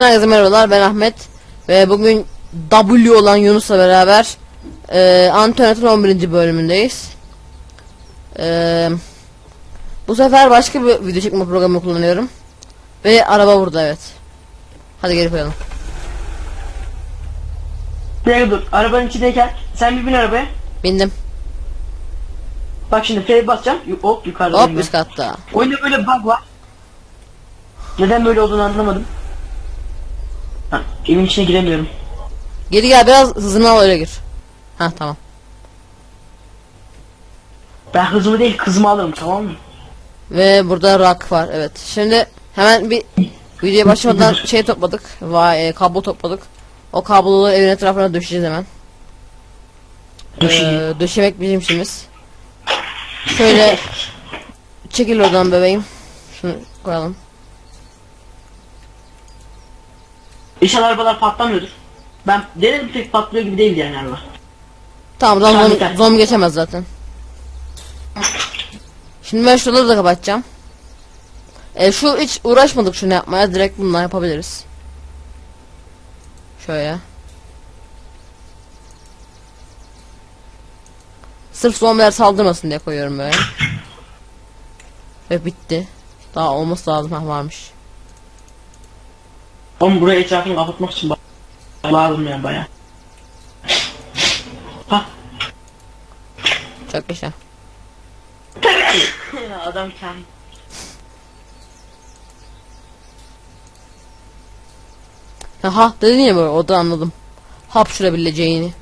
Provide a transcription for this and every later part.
Herkese merhabalar ben Ahmet ve bugün W olan Yunus'la beraber e, Antonet'in 11. bölümündeyiz. E, bu sefer başka bir video çekme programı kullanıyorum. Ve araba burada evet. Hadi geri koyalım. Bir dakika dur. Arabanın içindeyken sen bir bin arabaya. Bindim. Bak şimdi F basacağım. Hop yukarıda. Hop üst katta. Oyunda böyle bug var. Neden böyle olduğunu anlamadım. Ha, evin içine giremiyorum. Geri gel biraz hızını al öyle gir. Ha tamam. Ben hızımı değil kızımı alırım tamam mı? Ve burada rock var evet. Şimdi hemen bir videoya başlamadan şey topladık. Vay e, kablo topladık. O kabloları evin etrafına döşeceğiz hemen. Ee, döşemek bizim işimiz. Şöyle çekil oradan bebeğim. Şunu koyalım. İnşallah arabalar patlamıyordur. Ben denedim pek patlıyor gibi değil yani araba. Tamam Tamam, zombi, zombi geçemez zaten. Şimdi ben şuraları da kapatacağım. E, şu hiç uğraşmadık şunu yapmaya. Direkt bununla yapabiliriz. Şöyle. Sırf zombiler saldırmasın diye koyuyorum böyle. Ve bitti. Daha olması lazım ha varmış. Oğlum buraya etrafını kapatmak için lazım yani baya. Ha. Çok yaşa. Adam kendi. Aha dedin ya böyle o da anladım. Hapşırabileceğini.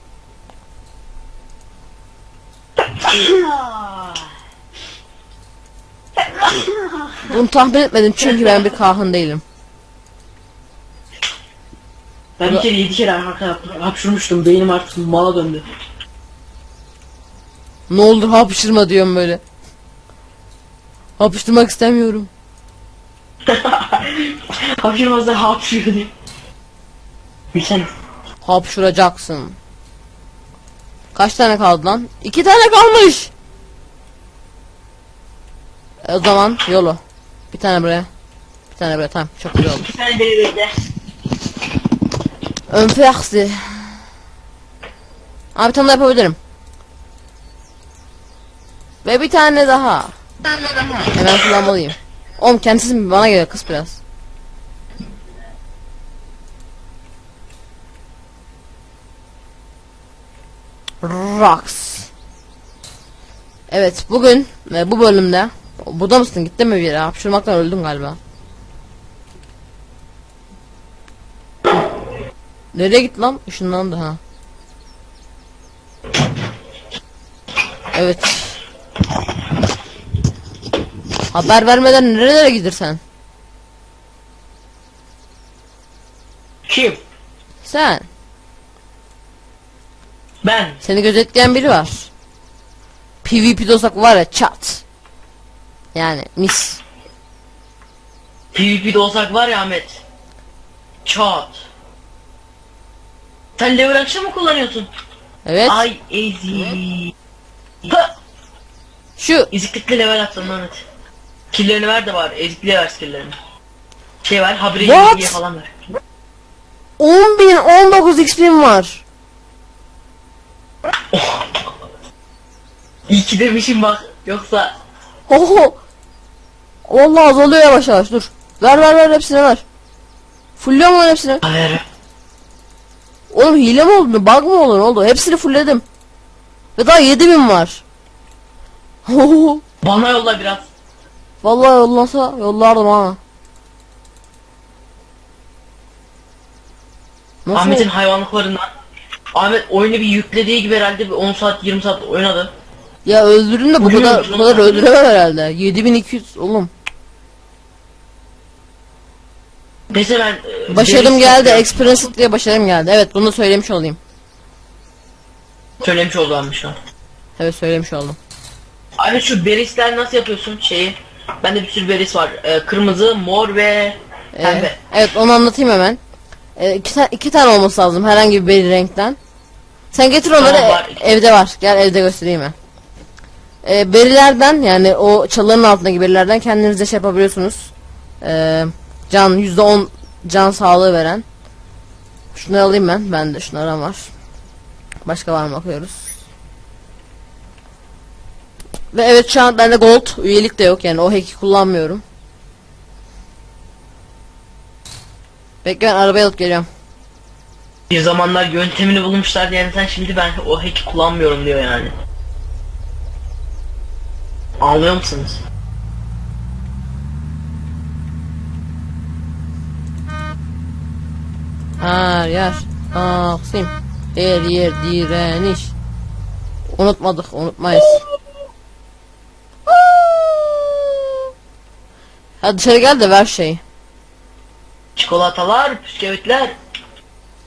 Bunu tahmin etmedim çünkü ben bir kahın değilim. Ben bir kere yedi kere arka hapşurmuştum. Beynim artık mala döndü. Ne olur hapşırma diyorum böyle. Hapşırmak istemiyorum. Hapşırmazlar hapşırıyor diye. Bilsene. Hapşıracaksın. Kaç tane kaldı lan? İki tane kalmış. E, o zaman yolu. Bir tane buraya. Bir tane buraya tamam çok güzel oldu. Bir tane beni bekle. Ön. Abi bir tane daha yapabilirim. Ve bir tane daha. Hemen kullanmalıyım. Oğlum kendisi mi bana geliyor kız biraz. Rocks. Evet bugün ve bu bölümde burada mısın gittin mi bir yere hapşırmaktan öldüm galiba. Nereye gitti lan? Işınlandı ha. Evet. Haber vermeden nerelere gidersen? Kim? Sen. Ben. Seni gözetleyen biri var. PvP'de olsak var ya çat. Yani mis. PvP'de olsak var ya Ahmet. Çat. Sen level akşam mı kullanıyorsun? Evet. Ay ezi. Ha! Şu Eziklikle level attın Ahmet. Killerini ver de var. Ezikliğe ver skillerini. Şey ver, habire What? ezikliğe falan ver. 10.000 19 XP'm var. İyi ki demişim bak. Yoksa Oho. Vallahi azalıyor yavaş yavaş dur. Ver ver ver hepsini ver. Fullüyor mu lan hepsini? Hayır. Oğlum hile mi oldu? Bug mı oldu? Ne oldu? Hepsini fullledim. Ve daha 7000 var. Bana yolla biraz. Vallahi yollansa yollardım ha. Nasıl? Ahmet'in hayvanlıklarından. Ahmet oyunu bir yüklediği gibi herhalde bir 10 saat 20 saat oynadı. Ya öldürdüm de bu Uyuyor kadar bu kadar öldüremem herhalde. 7200 oğlum. Ben... e, Başarım deniz geldi. yapıyorum. Experience diye başarım geldi. Evet bunu söylemiş olayım. Söylemiş oldu Ahmet şu an. Evet söylemiş oldum. Ahmet şu berisler nasıl yapıyorsun şeyi? Bende bir sürü beris var. Ee, kırmızı, mor ve Ee, pembe. evet onu anlatayım hemen. Ee, iki, ta- iki tane olması lazım herhangi bir renkten. Sen getir onları Tamam, var. e- evde var. Gel evde göstereyim ben. Ee, berilerden yani o çalıların altındaki berilerden kendinize şey yapabiliyorsunuz. Ee, can yüzde on can sağlığı veren. Şunları alayım ben. Ben de şunlardan var. Başka var mı bakıyoruz. Ve evet şu an bende gold üyelik de yok yani o hack'i kullanmıyorum. Bekle ben arabayı alıp geliyorum. Bir zamanlar yöntemini bulmuşlar yani sen şimdi ben o hack'i kullanmıyorum diyor yani. Anlıyor musunuz? Her yer Taksim Her yer direniş. Unutmadık unutmayız. Hadi dışarı gel de ver şeyi. Çikolatalar, bisküvitler.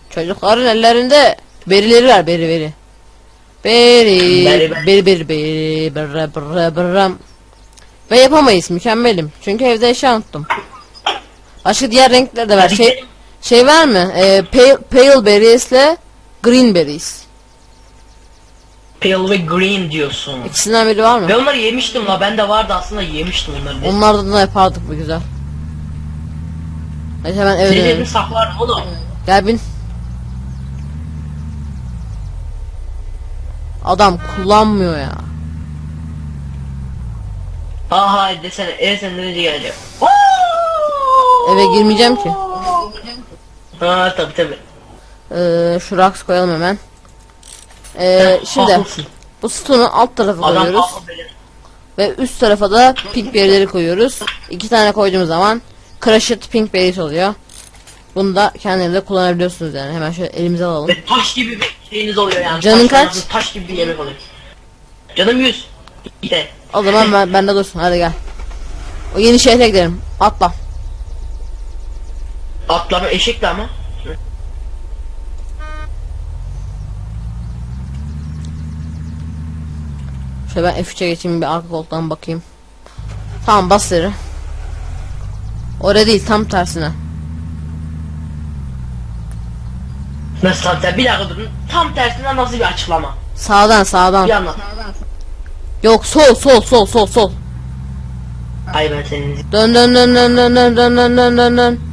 Çocukların ellerinde berileri ver beri beri. Beri Beri, beri. beri beri beri beri Ve yapamayız mükemmelim. Çünkü evde eşya unuttum. Başka diğer renkler de ver şey. Şey var mı ee, pale, pale berries ile green berries Pale ve green diyorsun. İkisinden biri var mı? Ben onları yemiştim la bende vardı aslında yemiştim onları. Onlardan da yapardık bu güzel. Hadi hemen eve Senin dönelim. elini saklar oğlum. Gel bin. Adam kullanmıyor ya. Aha desene ev senden önce gelecek. Eve girmeyeceğim ki. Ha tabi tabi. Ee, şu raks koyalım hemen. Ee, şimdi Haklısın. bu sütunu alt tarafa koyuyoruz. Ve üst tarafa da pink berry'leri koyuyoruz. İki tane koyduğumuz zaman crushed pink berries oluyor. Bunu da kendinize kullanabiliyorsunuz yani. Hemen şöyle elimize alalım. Ve taş gibi bir şeyiniz oluyor yani. Canın Taştan kaç? Taş gibi bir yemek oluyor. Canım 100. İşte. O zaman ben, bende dursun. Hadi gel. O yeni şehre gidelim. Atla. Atlar eşekli ama. Şöyle ben F3'e geçeyim bir arka koltuktan bakayım. Tamam bas. Oraya değil tam tersine. Nasıl tam tersi? Bir dakika durun. Tam tersinden nasıl bir açıklama? Sağdan sağdan. Bir anlat. Yok sol sol sol sol sol. Ay ben senin. Dön dön dön dön dön dön dön dön dön dön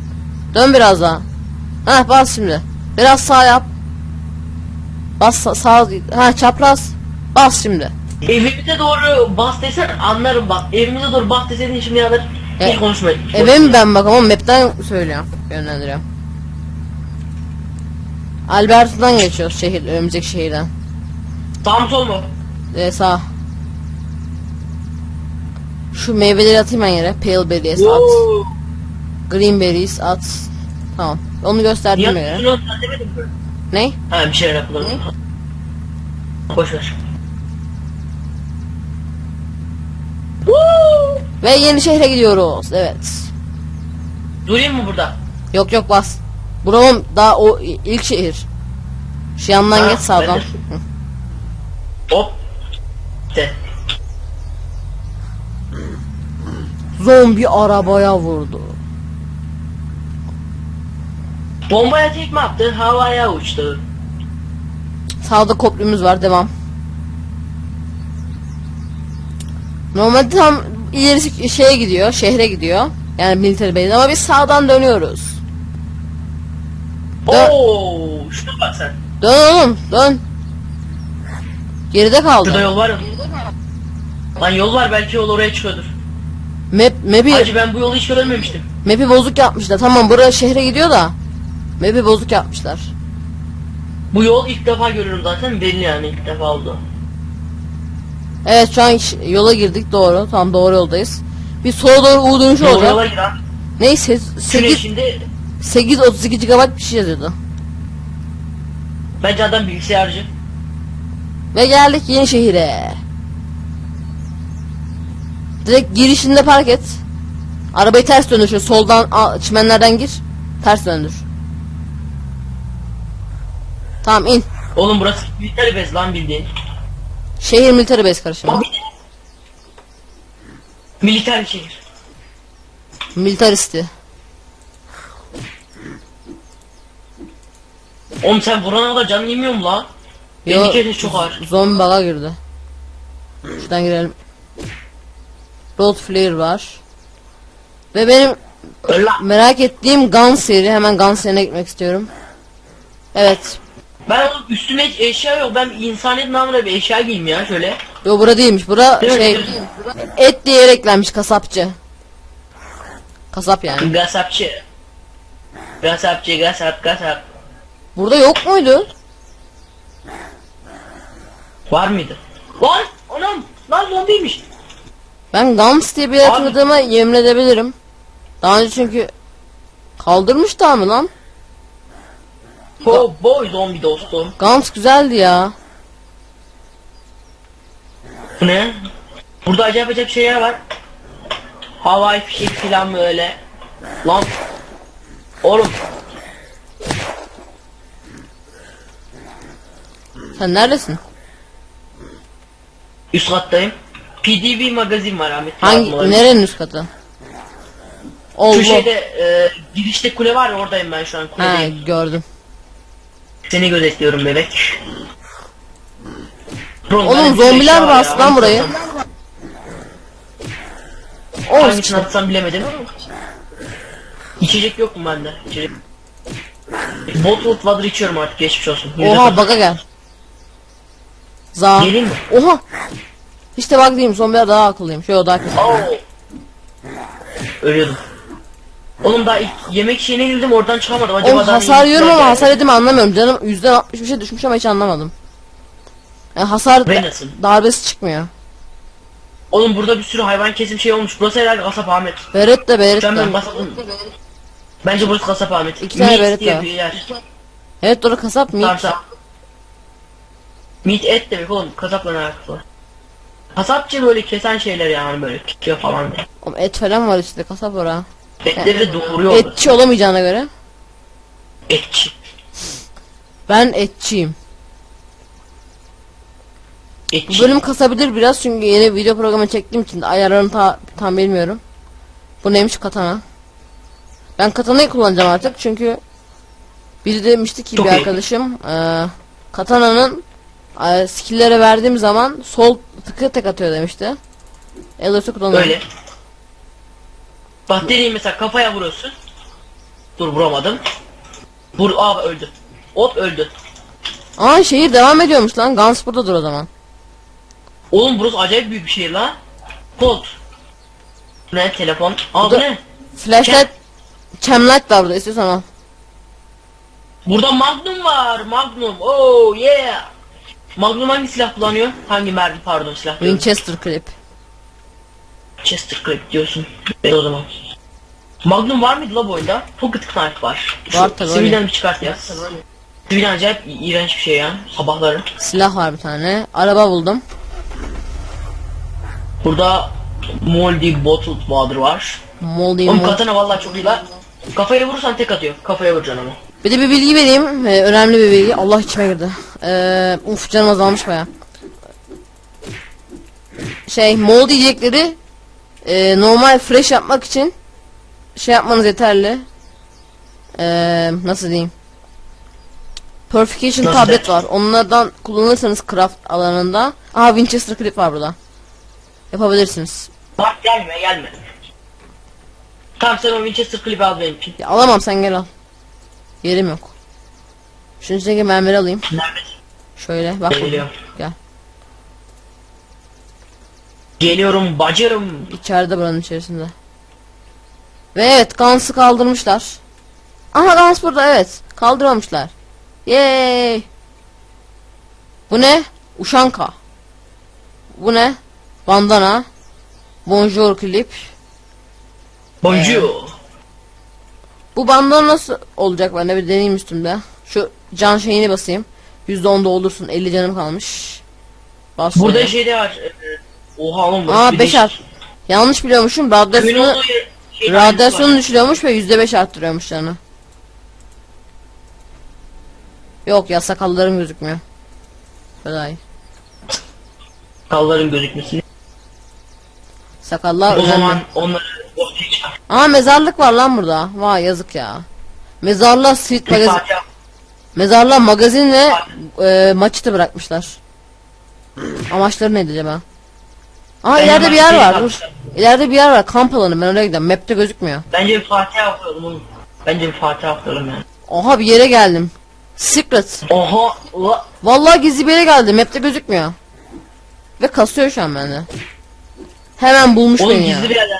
dön. Biraz daha. Heh bas şimdi. Biraz sağ yap. Bas sa- sağ. Ha çapraz. Bas şimdi. Evimize doğru bas desen anlarım bak. Evimize doğru bas deseydin şimdi alır. E, Hiç konuşmayın. Eve mi ben bak ama map'ten söylüyorum. Yönlendiriyorum. Alberto'dan geçiyoruz şehir, önümüzdeki şehirden. Sağ mı sol mu? Ee, sağ. Şu meyveleri atayım ben yere. Pale berries at. Green berries at. Tamam. Onu gösterdim sen demedin mi? Ne? Ha bir şeyler yapalım. Boş ver. Ve yeni şehre gidiyoruz. Evet. Durayım mı burada? Yok yok bas. Buranın daha o ilk şehir. Şu yandan Ha, geç sağdan. ben de. Hop. De. Zombi arabaya vurdu. Bombaya tekme attı, havaya uçtu. Sağda köprümüz var devam. Normalde tam ilerisi şeye gidiyor, şehre gidiyor. Yani military base ama biz sağdan dönüyoruz. Dön. Oo, şuna bak sen. Dön oğlum, dön. Geride Şurada kaldı. yol var mı? Lan yol var belki yol oraya çıkıyordur. Map, map'i, Hacı ben bu yolu hiç görmemiştim. map'i bozuk yapmışlar. Tamam buraya şehre gidiyor da. Map'i bozuk yapmışlar. Bu yol ilk defa görüyorum zaten belli yani ilk defa oldu. Evet şu an yola girdik doğru. Tam doğru yoldayız. Bir sola doğru U dönüşü olacak. yola giren. Neyse Şuraya 8 şimdi 8 32 GB bir şey yazıyordu. bence adam bilgisayarcı. Ve geldik yeni şehire. Direkt girişinde park et. Arabayı ters döndür şöyle soldan a- çimenlerden gir. Ters döndür. Tamam in. Oğlum burası militer bez lan bildiğin. Şehir military base karışımı. Militer şehir. Militaristi. Oğlum sen vurana kadar canın yemiyor mu la? Yo, Benim kere çok ağır. Zombi baga girdi. Şuradan girelim. Road flare var. Ve benim Öl lan. merak ettiğim Gun seri. Hemen Gun serine gitmek istiyorum. Evet. Ben oğlum üstüme hiç eşya yok. Ben insaniyet namına bir eşya giyeyim ya şöyle. Yo bura değilmiş. Bura Değil mi? şey Değil mi? et diye eklenmiş kasapçı. Kasap yani. Gasapçı. Gasapçı, gasap, gasap. Burada yok muydu? Var mıydı? Lan! Anam! Lan zombiymiş. Ben Gams diye bir yer hatırladığıma yemin edebilirim. Daha önce çünkü kaldırmış da mı lan? Oh boy zombi dostum. Gams güzeldi ya. Bu ne? Burada acayip acayip şeyler var. Havai fişek filan böyle. Lan. Oğlum. Sen neredesin? Üst kattayım. PDV magazin var Ahmet. Hangi Yardım nerenin üst katı? Şu Allah. şeyde e, girişte kule var ya oradayım ben şu an Ha kuledeyim. gördüm. Seni gözetliyorum bebek. Oğlum, Oğlum, zombiler bastı lan burayı. hangisini O atsam- bilemedim. İçecek yok mu bende? İçecek. Bottled water içiyorum artık geçmiş olsun. Oha baka gel. Za. Geleyim mi? Oha. İşte bak diyeyim zombiler daha akıllıyım. Şöyle daha kısa. Oo. Ölüyordum. Oğlum daha ilk yemek şeyine girdim oradan çıkamadım. Acaba Oğlum daha hasar yiyorum ama hasar edimi anlamıyorum. Canım yüzden 60 bir şey düşmüş ama hiç anlamadım. Yani hasar nasıl? darbesi çıkmıyor. Oğlum burada bir sürü hayvan kesim şey olmuş. Burası herhalde kasap Ahmet. Beret de beret an ben de. kasapım. Bence burası kasap Ahmet. İki tane Meat beret diye var. bir yer. Evet doğru kasap Tamam mı? tamam. Meat et demek oğlum kasapla ne alakası var? Kasapçı böyle kesen şeyler yani böyle kesiyor falan. Oğlum et falan var işte kasap ora. Etleri de. Etçi olamayacağına göre. Etçi. Ben etçiyim. Bu Etçi. bölüm kasabilir biraz çünkü yeni video programı çektiğim için de ayarlarını ta, tam bilmiyorum. Bu neymiş katana? Ben katanayı kullanacağım artık çünkü biri demişti ki Çok bir iyi. arkadaşım eee katananın eee skill'lere verdiğim zaman sol tıkı tek atıyor demişti. Elos'u kullanıyorum. Öyle. Bak dediğim mesela kafaya vuruyorsun. Dur vuramadım. Vur aa öldü. Hop öldü. Aa şehir devam ediyormuş lan. Gans buradadır o zaman. Oğlum burası acayip büyük bir şehir la. Bu Ne telefon? Aa bu ne? Flashlight Chemlight var burada istiyorsan al. Burada Magnum var. Magnum. Oh yeah. Magnum hangi silah kullanıyor? Hangi mermi pardon silah diyorum. Winchester clip. Chester Clip diyorsun. Evet o zaman. Magnum var mıydı la bu oyunda? Pocket Knife var. Var tabii, Sivilden bir çıkart ya. Sivilden acayip iğrenç bir şey ya. Sabahları. Silah var bir tane. Araba buldum. Burada Moldy Bottled Water var. Moldy Oğlum katana vallahi çok iyi la. Kafaya vurursan tek atıyor. Kafaya vuracaksın ama. Bir de bir bilgi vereyim. Ee, önemli bir bilgi. Allah içime girdi. Ee, uf canım azalmış baya. Şey mold yiyecekleri e, normal fresh yapmak için şey yapmanız yeterli. Ee, nasıl diyeyim? Purification Nasıl tablet var. Onlardan kullanırsanız craft alanında. Aha Winchester clip var burada. Yapabilirsiniz. Bak gelme gelme. Tamam sen o Winchester Clip'i al benim için. Ya, alamam sen gel al. Yerim yok. Şunun içindeki mermileri alayım. Nerede? Şöyle bak. Geliyor. Gel. Geliyorum bacırım. İçeride buranın içerisinde. Ve evet Gans'ı kaldırmışlar. Aha Gans burada evet. Kaldırmamışlar. Yay. Bu ne? Uşanka. Bu ne? Bandana. Bonjour clip. Bonjour. Bu bandana nasıl olacak ben de bir deneyeyim üstümde. Şu can şeyini basayım. %10 doldursun 50 canım kalmış. Bas Burada şöyle. şeyde var. Oha oğlum Aa bir 5 değişik. art. Yanlış biliyormuşum. Radyasyonu aynısı Radyasyonu düşürüyormuş ve yüzde beş arttırıyormuş canı. Yok ya sakallarım gözükmüyor. Böyle iyi. Kalların gözükmesini. Sakallar O önemli. zaman onları. Aa mezarlık var lan burada. Vay yazık ya. Mezarlığa street magazin, parça mezarlığa magazin ve e, maçı da bırakmışlar. Amaçları neydi acaba? Aa Ben ileride bir yer hemen var. şey Dur. İleride bir yer var kamp alanı ben oraya gidelim. Map'te gözükmüyor. Bence bir Fatiha okuyalım oğlum. Bence bir Fatiha okuyalım yani. Oha bir yere geldim. Secret. Oha la. Vallahi gizli bir yere geldim. Map'te gözükmüyor. Ve kasıyor şu an bende. Hemen bulmuş Oğlum beni ya. gizli bir yerden.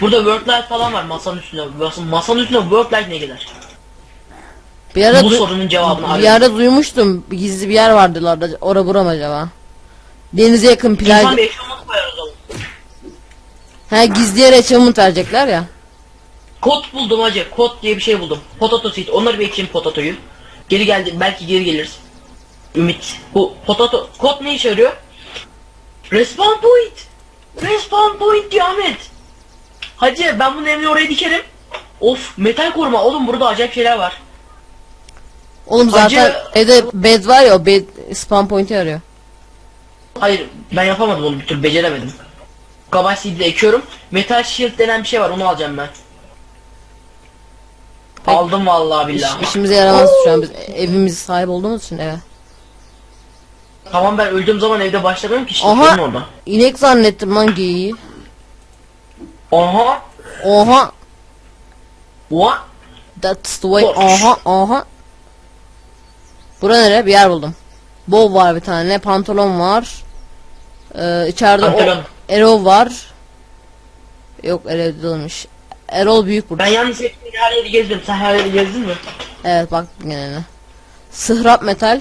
Burada work light falan var masanın üstünde. Masanın, masanın üstünde work light ne gider? Bir yere, Bu du- sorunun cevabını bir arıyorum. yerde duymuştum. Gizli bir yer vardılar da. Ora buram acaba. Denize yakın plaj. İnsan bir eşyamanı koyarız oğlum. He gizli yere achievement verecekler ya. Kod buldum hacı. Kod diye bir şey buldum. Potato seed. Onları bir ekeyim potatoyu. Geri geldi. Belki geri geliriz. Ümit. Bu potato. Kod ne işe yarıyor? Respawn point. Respawn point diyor Ahmet. Hacı ben bunu evine oraya dikerim. Of metal koruma. Oğlum burada acayip şeyler var. Oğlum zaten Hacı- evde bed var ya o bed spawn point'i arıyor. Hayır ben yapamadım onu bir türlü beceremedim. Gabay seed'i ekiyorum. Metal shield denen bir şey var onu alacağım ben. Aldım vallahi İş, billahi. işimize yaramaz şu an biz evimiz sahip olduğumuz için eve. Tamam ben öldüğüm zaman evde başlamıyorum ki işte Aha. sorun orada. İnek zannettim lan geyiği. Aha. Oha. What? That's the way. Boş. Aha aha. Bura nere? Bir yer buldum. Bow var bir tane. Pantolon var. Ee, içeride o. Erol var. Yok Erol değilmiş. Erol büyük burada. Ben yalnız hepsini her yeri gezdim. Sen her yeri gezdin mi? Evet bak genene. Sıhrap metal.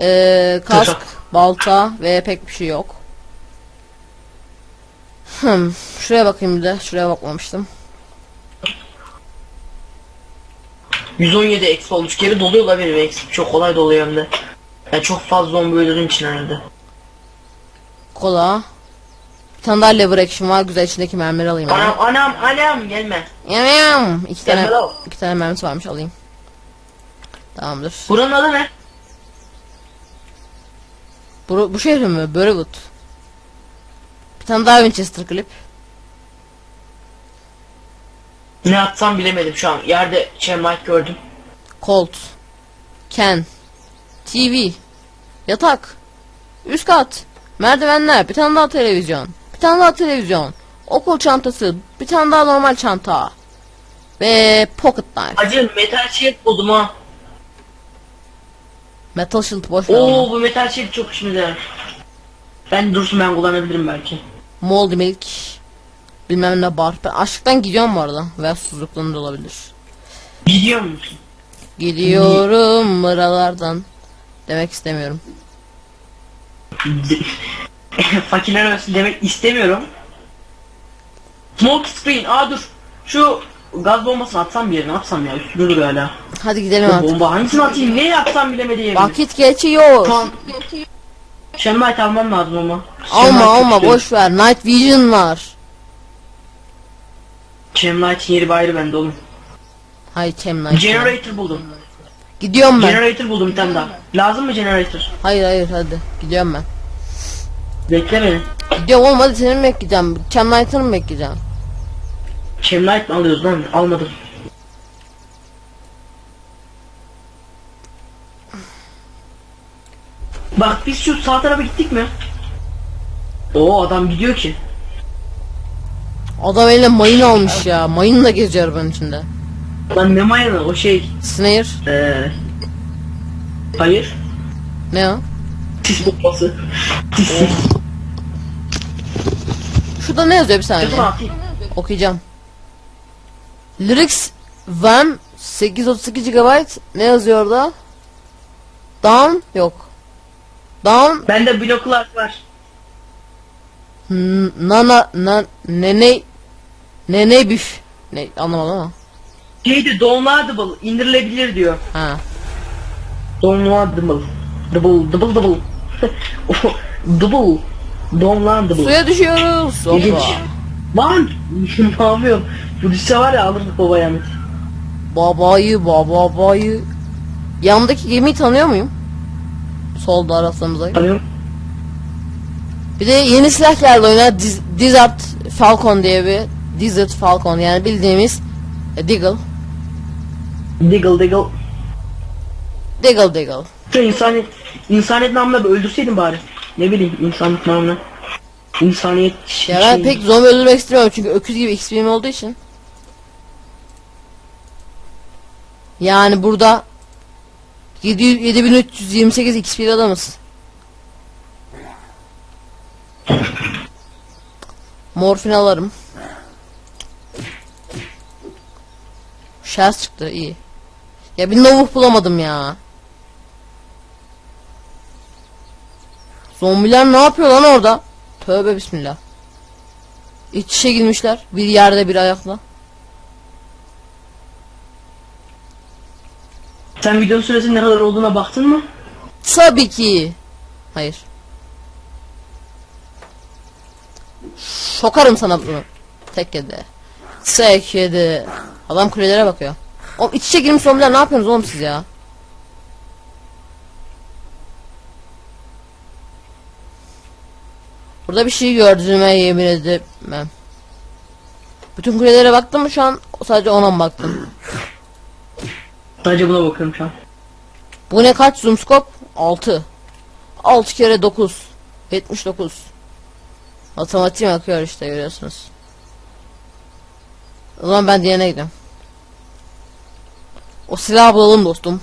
Ee, kask, balta ve pek bir şey yok. Hmm, şuraya bakayım bir de. Şuraya bakmamıştım. 117 eksi olmuş. Geri doluyorlar benim eksi. Çok kolay doluyor hem de. Yani çok fazla zombi öldürdüğüm için herhalde. Kola. Bir tane daha lever action var. Güzel içindeki mermileri alayım. Anam anam anam gelme. Yam. İki tane, Gelme lan. iki tane mermisi varmış alayım. Tamamdır. Buranın adı ne? Bu, bu şehrin mi? Börewood. Bir tane daha Winchester klip. Ne atsam bilemedim şu an. Yerde Shemite gördüm. Colt. Ken. TV. Yatak. Üst kat. Merdivenler. Bir tane daha televizyon. Bir tane daha televizyon. Okul çantası. Bir tane daha normal çanta. Ve pocket knife. Acı metal shield buldum ha. Metal shield boş ver Oo onu. bu metal shield çok işime yarar. Ben dursun ben kullanabilirim belki. Moldy milk. Bilmem ne bar. Ben açlıktan gidiyorum bu arada. Veya susuzluktan da olabilir. Gidiyor musun? Gidiyorum mıralardan. Demek istemiyorum. Fakirler arası demek istemiyorum. Smoke screen. Aa dur. Şu gaz bombasını atsam bir yerine atsam ya. Üstüne duruyor hala. Hadi gidelim artık. bomba hangisini atayım? Neye atsam bilemediğim. Vakit geçiyor. An Shemite almam lazım ama. Alma alma boş ver. Night Vision var. Shemite'in yeri ayrı bende oğlum. Hayır Night. Generator buldum. Gidiyorum ben. Generator buldum bir tane daha. Lazım mı generator? Hayır hayır hadi. Gidiyorum ben. Bekle beni. Gidiyorum oğlum hadi seni mi bekleyeceğim? Chem Night'ını mı bekleyeceğim? Shemite mi alıyoruz lan? Almadım. Bak biz şu sağ tarafa gittik mi? Oo adam gidiyor ki. Adam eline mayın almış ya. Mayın da geziyor arabanın içinde. Lan ne mayanı o şey. Snare. Eee. Hayır. Ne o? Sis bombası. Sis. Şurada ne yazıyor bir saniye. Okuyacağım. Lyrics VAM 832 GB ne yazıyor orada? Down yok. Down Bende bloklar var. nana nan nene nene büf. Ne anlamadım ama. Şeydi downloadable indirilebilir diyor. Ha. Downloadable. Double double double. double. Downloadable. Suya düşüyoruz. Hoppa. Lan ne yapıyorum? Bu düşse var ya alırdık babaya Ahmet. Babayı babayı. Yanımdaki gemiyi tanıyor muyum? Solda arasımıza. Tanıyorum. Bir de yeni silah geldi oyuna. Diz- Desert Falcon diye bir Desert Falcon yani bildiğimiz e, Deagle. Diggle diggle. Deagle Deagle. Şu insanet, insanet namına öldürseydin bari. Ne bileyim insanlık namına. İnsaniyet Ya ben pek zombi öldürmek istemiyorum çünkü öküz gibi XP'm olduğu için. Yani burada 700 7328 XP adamız. Morfin alırım. Şans çıktı iyi. Ya bir novuh bulamadım ya. Zombiler ne yapıyor lan orada? Tövbe bismillah. İç içe girmişler. Bir yerde bir ayakla. Sen video süresinin ne kadar olduğuna baktın mı? Tabii ki. Hayır. Şokarım sana bunu. Tek yedi. Tek yedi. Adam kulelere bakıyor. Oğlum iç içe girmiş zombiler ne yapıyorsunuz oğlum siz ya? Burada bir şey gördüğüme yemin edemem. Bütün kulelere baktım mı şu an sadece ona mı baktım? Sadece buna bakıyorum şu an. Bu ne kaç zoom scope? 6. 6 kere 9. 79. Matematiğim akıyor işte görüyorsunuz. O zaman ben diğerine gidiyorum. O silahı bulalım dostum.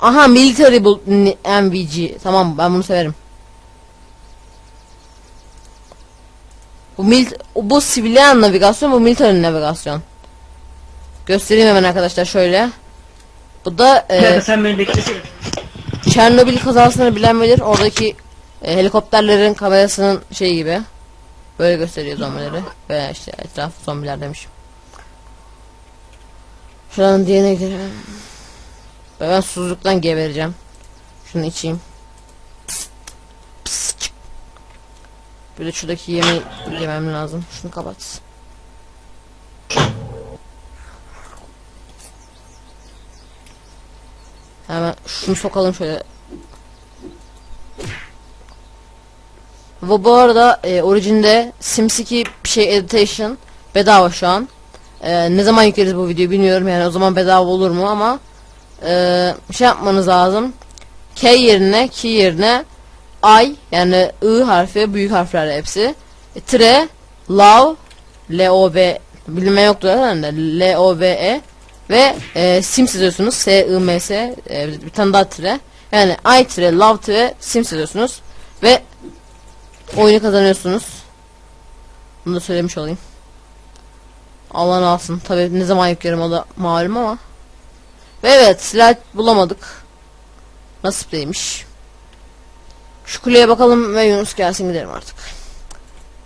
Aha military bul N- MVG. Tamam ben bunu severim. Bu mil bu sivilian navigasyon bu military navigasyon. Göstereyim hemen arkadaşlar şöyle. Bu da e, sen beni beklesene. Çernobil kazasını bilen bilir. Oradaki e, helikopterlerin kamerasının şeyi gibi. Böyle gösteriyor zombileri. Ve işte etrafı zombiler demişim. Şuranın diğerine gidelim. Ve ben susuzluktan gebereceğim. Şunu içeyim. Bir de şuradaki yemeği yemem lazım. Şunu kapat. Hemen şunu sokalım şöyle. Bu bu arada e, orijinde SimCity bir şey editation bedava şu an. E, ne zaman yükleriz bu videoyu bilmiyorum yani o zaman bedava olur mu ama e, şey yapmanız lazım. K yerine K yerine I yani I harfi büyük harflerle hepsi. E, tire love L O V bilme yoktu herhalde L O V E ve e, sim yazıyorsunuz S I M S e, bir tane daha tire yani I tire love tire sim yazıyorsunuz ve oyunu kazanıyorsunuz. Bunu da söylemiş olayım. Allah alsın. Tabi ne zaman yüklerim o da malum ama. Ve evet silah bulamadık. Nasip değilmiş. Şu kuleye bakalım ve Yunus gelsin gidelim artık.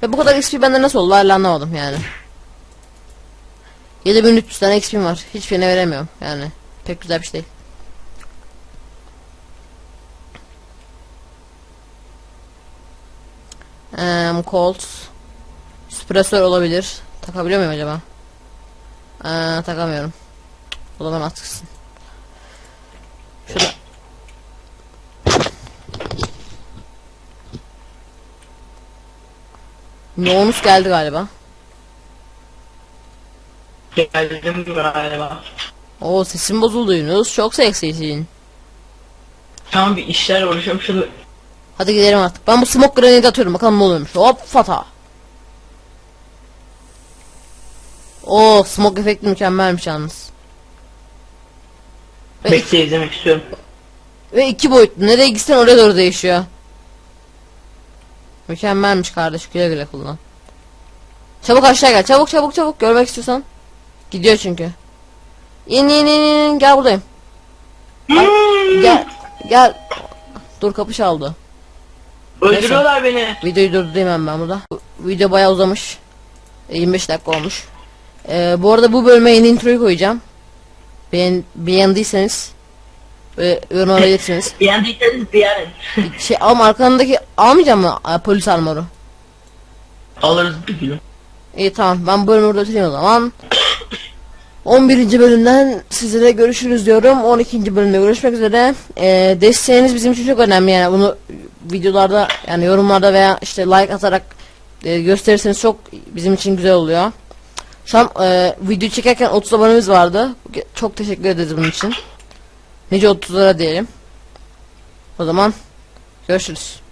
Ve bu kadar XP bende nasıl oldu hala anlamadım yani. 7300 tane XP'm var. Hiçbirine veremiyorum yani. Pek güzel bir şey değil. Um, Colt Süpresör olabilir. Takabiliyor muyum acaba? Aa, takamıyorum. O zaman atıksın. Şurada. Yunus geldi galiba. Geldim galiba. Oo sesim bozuldu Yunus. Çok seksisin. Tamam bir işler uğraşıyorum şunu. Hadi gidelim artık. Ben bu smoke grenade atıyorum. Bakalım ne oluyormuş. Hop fata. Oo smoke efekti mükemmelmiş yalnız. Bekle izlemek istiyorum. ve iki boyutlu. Nereye gitsen oraya doğru değişiyor. Mükemmelmiş kardeş. Güle güle kullan. Çabuk aşağı gel. Çabuk çabuk çabuk. Görmek istiyorsan. Gidiyor çünkü. İn in in in. Gel buradayım. Ay, gel. Gel. Dur kapı çaldı. Öldürüyorlar beni. Videoyu durdurayım hemen ben burada. Bu Video bayağı uzamış. E, 25 dakika olmuş. E, bu arada bu bölüme yeni introyu koyacağım. Beğen, beğendiyseniz ve yoruma belirtirseniz. Beğendiyseniz beğenin. şey ama arkandaki almayacağım mı e, polis armoru? Alırız bir gün. İyi tamam ben bu bölümü burada bitireyim o zaman. 11. bölümden sizlere görüşürüz diyorum. 12. bölümde görüşmek üzere. Ee, desteğiniz bizim için çok önemli yani bunu videolarda yani yorumlarda veya işte like atarak e, gösterirseniz çok bizim için güzel oluyor. Şu an e, video çekerken 30 abonemiz vardı. Çok teşekkür ederiz bunun için. Nice 30'lara diyelim. O zaman Görüşürüz.